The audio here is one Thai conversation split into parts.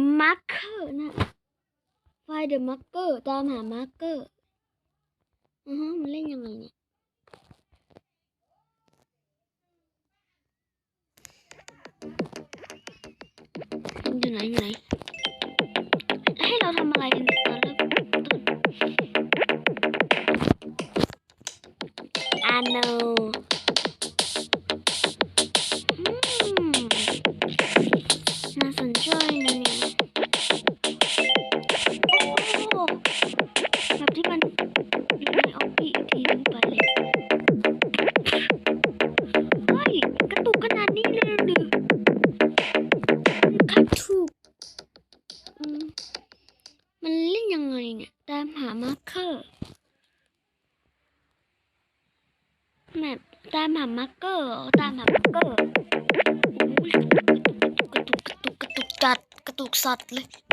the marker นะ find the marker ตามหา marker อือฮะมันเล่นยังไงเนี่ยอยู่ไหนอยู่ไหน ให้เราทำอะไรกันตอนเริ่มต้น I know dakika 9 saatlik.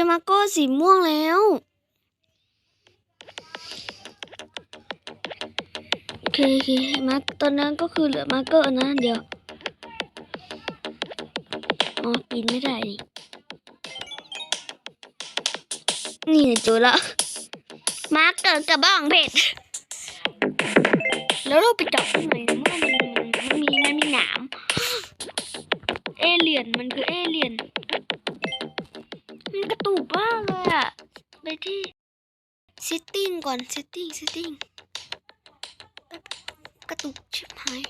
อมาโก้สีม่วงแล้วโอเคมาตอนนั้นก็คือเหลือมากอร์นะเดี๋ยว อ๋อปีนไม่ได้ นี่นี่จุละมาเกอร์กระบ้องเพชรแล้วเราไปจับที่ไหนมื่อมันมันมีมันมีหนาม เอเลี่ยนมันคือเอเลี่ยนันกระตุกมากเลยอะไปที่เซตติ่งก่อนเซตติ่งเซตติ่งกระตุกชิบหาย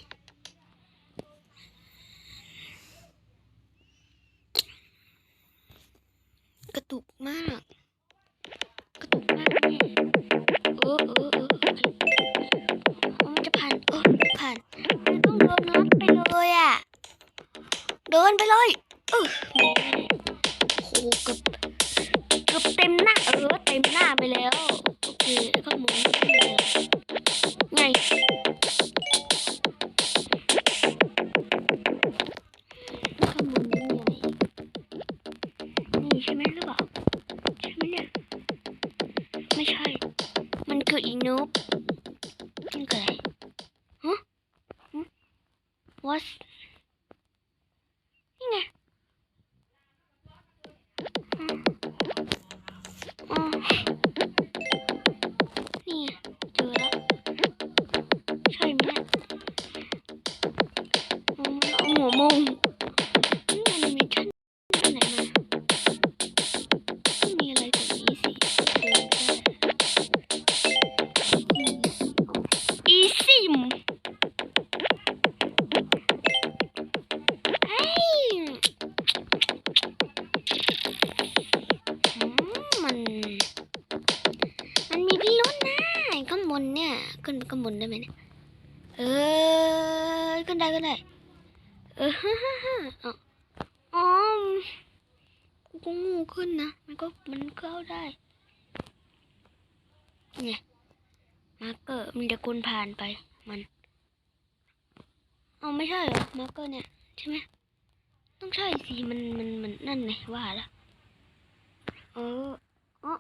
Bye. ขึ้นไปข้างบนได้ไหมเนี่ย เออขึ้นได้ก็ได้ เออฮ่าฮ่าฮ่าอ๋อกูก็งูขึ้นนะ มันก็มันเข้าได้เนี่ยมาร์เกอร์มันจะกุนผ่านไปมันเอาไม่ใช่หรอมาร์เกอร์เนี่ยใช่ไหมต้องใช่สิมันมันมันนั่นไงว่าละเอออ๋อ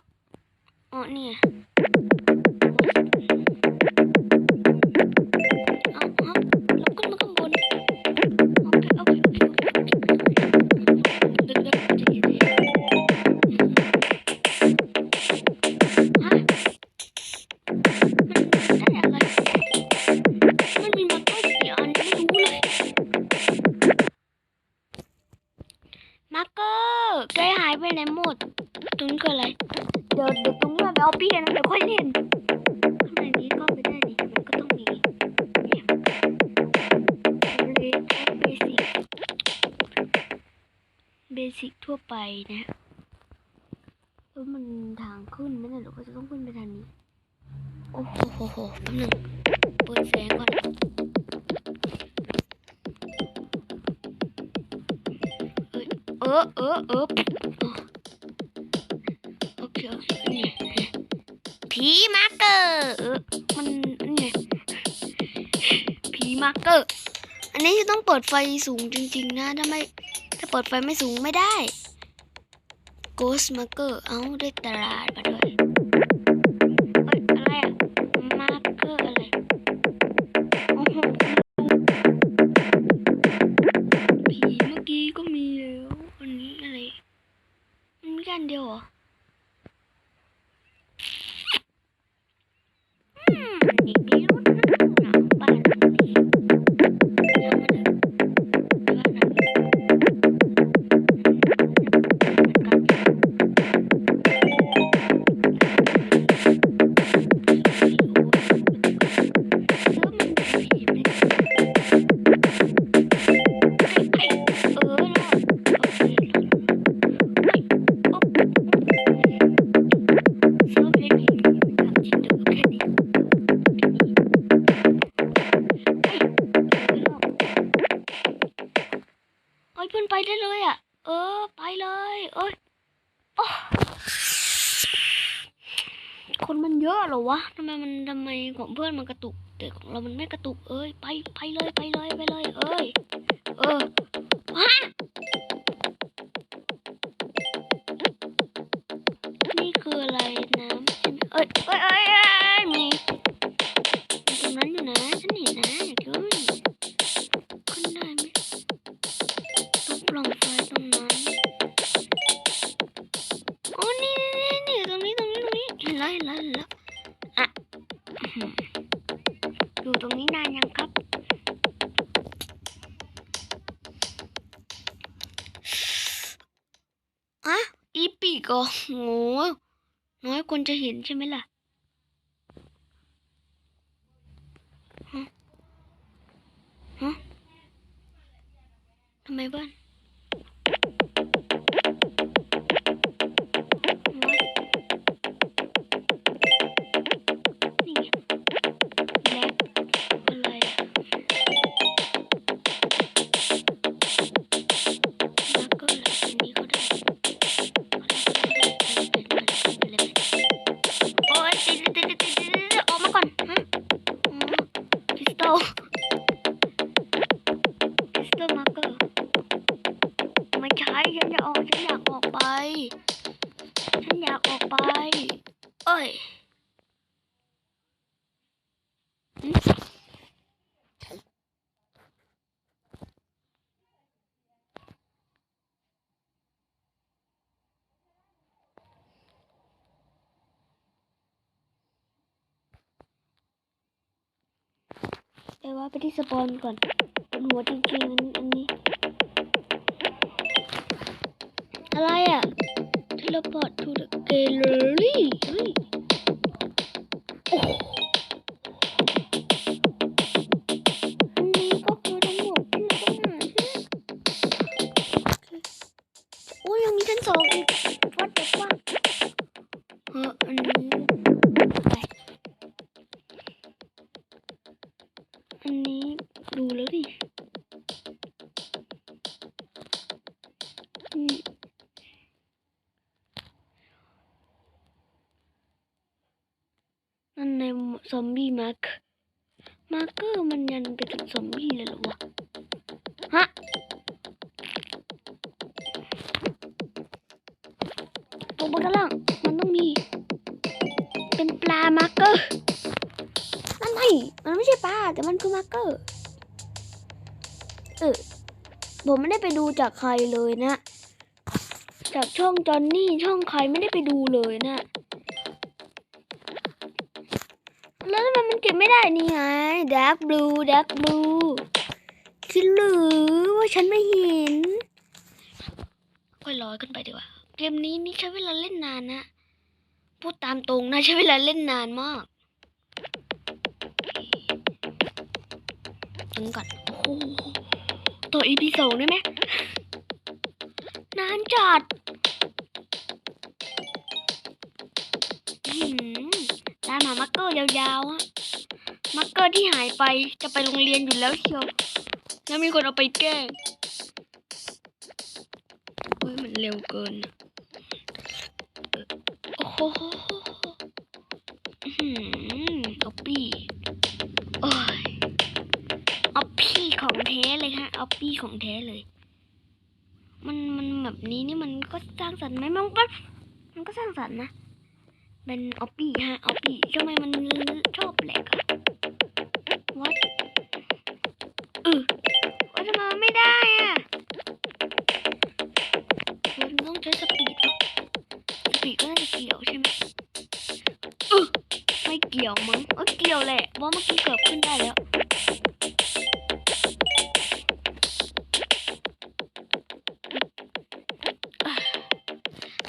อ๋อเนี่ย ทั่วไปนะแล้วมันทางขึ้นไหมเนี่ยหรือว่าจะต้องขึ้นไปทางนี้ โอ้โหแป๊บนึงเปิดแสงก่อนเออเออเออโอเคนี่ผีมาเกอร์เออมันนี่ผีมาเกอร์อันนี้จะต้องเปิดไฟสูงจริงๆนะถ้าไม่ ถ้าเปิดไฟไม่สูงไม่ได้ Ghost Marker เอ้าด้วยตลาดมาด้วย วะทำไมมันทำไมของเพื่อนมันกระตุกแต่ของเรามันไม่กระตุกเอ้ยไปไปเลยไปเลยไปเลย เอ้ยเออ อยู่ตรงนี้นานยังครับอะอีปีกเหรอโหน้อยคนจะเห็นใช่ไหมล่ะ ไม่ใช่ฉันจะออกฉันอยากออกไป ฉันอยากออกไป เอ้ยอืมไปว่าไปที่สปอนก่อนเป็นหัวจริงๆอันอัน อะไรอะ teleport to the gallery ซอมบี้มาร์คมาร์เกอร์มันยันไปถึงซอมบี้เลยหรอวะ ฮะ ตรงบนด้านล่างมันต้องมี เป็นปลามาร์เกอร์นั่นไงมันไม่ใช่ปลาแต่มันคือมาร์เกอร์ เออ ผมไม่ได้ไปดูจากใครเลยนะ จากช่องจอนนี่ช่องใครไม่ได้ไปดูเลยนะ ได้นี่ไงดักบลูดักบลูคิดหรือว่าฉันไม่เห็นค่อยลอยขึ้นไปดีกว่า เกมนี้นี่ใช้เวลาเล่นนานนะ พูดตามตรงนะใช้เวลาเล่นนานมากถึงก่อนโอ้โหต่อ EP สองได้ไหมนานจัดอื้อหือตามหามาร์กเกอร์ยาวๆอะ มาร์กเกอร์ที่หายไปจะไปโรงเรียนอยู่แล้วเชียว แล้วมีคนเอาไปแก้เฮ้ยมันเร็วเกิน โอ้โหอื้อหือเอาปี้โอ้ยเอาปี้ของแท้เลยฮะเอาปี้ของแท้เลย มันมันแบบนี้นี่มันก็สร้างสรรค์ไหมมันก็มันก็สร้างสรรค์นะเป็นออปปี้ฮะออปปี้ทำไมมันชอบแหลกอะ ว่าทำไมไม่ได้อะมันต้องใช้สปีดสปีดก็น่าจะเกี่ยวใช่ไหมเออไม่เกี่ยวมั้งเออเกี่ยวแหละเพราะเมื่อกี้เกือบขึ้นได้แล้ว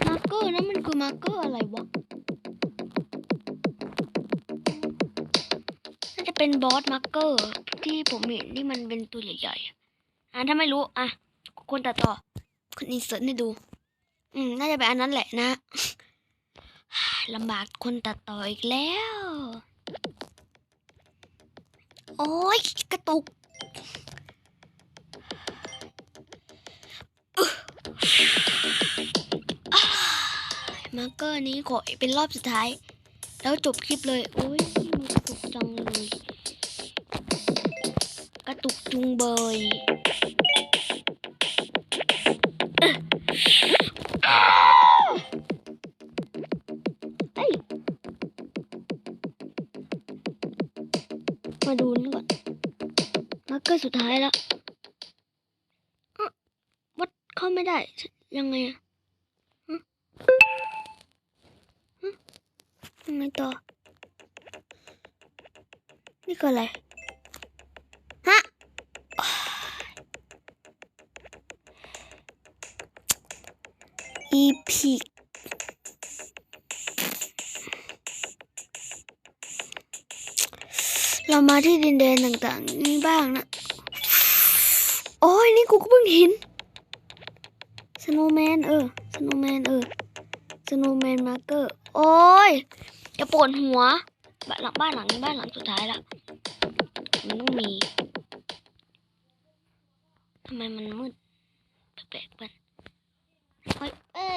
มาร์กเกอร์นั่นมันคือมาร์กเกอร์อะไรวะน่าจะเป็นบอสมาร์กเกอร์ ที่ผมเห็นที่มันเป็นตัวใหญ่ๆอะถ้าไม่รู้อะคนตัดต่อคุณอินเสิร์ตให้ดู อืมน่าจะเป็นอันนั้นแหละนะลำบากคนตัดต่ออีกแล้ว โอ้ยกระตุกมาร์กเกอร์นี้ขอเป็นรอบสุดท้าย แล้วจบคลิปเลย โอ้ยมันกระตุกจังเลย กระตุงเบยเอ้อเอ้ยมาดูนี่ก่อนมาร์เกอร์สุดท้ายแล้วอ๊ะวัดเข้าไม่ได้ ยังไงอะยังไงต่อ นี่คืออะไร อีพิกเรามาที่ดินแดนต่างๆ นี่บ้างนะ โอ้ยนี่กูก็เพิ่งเห็นสโนแมนเออสโนแมนเออสโนแมนมาร์เกอร์ โอ้ยอย่าปวดหัว บ้านหลังบ้านหลังนี้บ้านหลังสุดท้ายละมันต้องมีทำไมมันมืดแปลกๆเพื่อน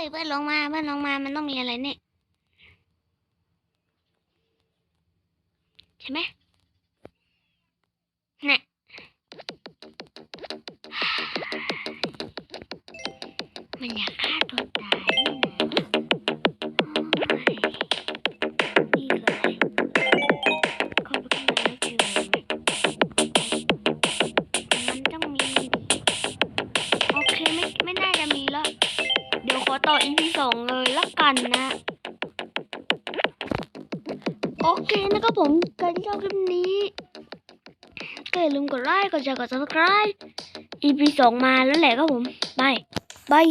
ยเอ้ยเพื่อนลงมาเพื่อนลงมามันต้องมีอะไรเนี่ยใช่ไหม ครับผมการชอบคลิปนี้ก็อย่าลืมกดไลค์กดแชร์กด subscribe EP สองมาแล้วแหละครับผมบายบาย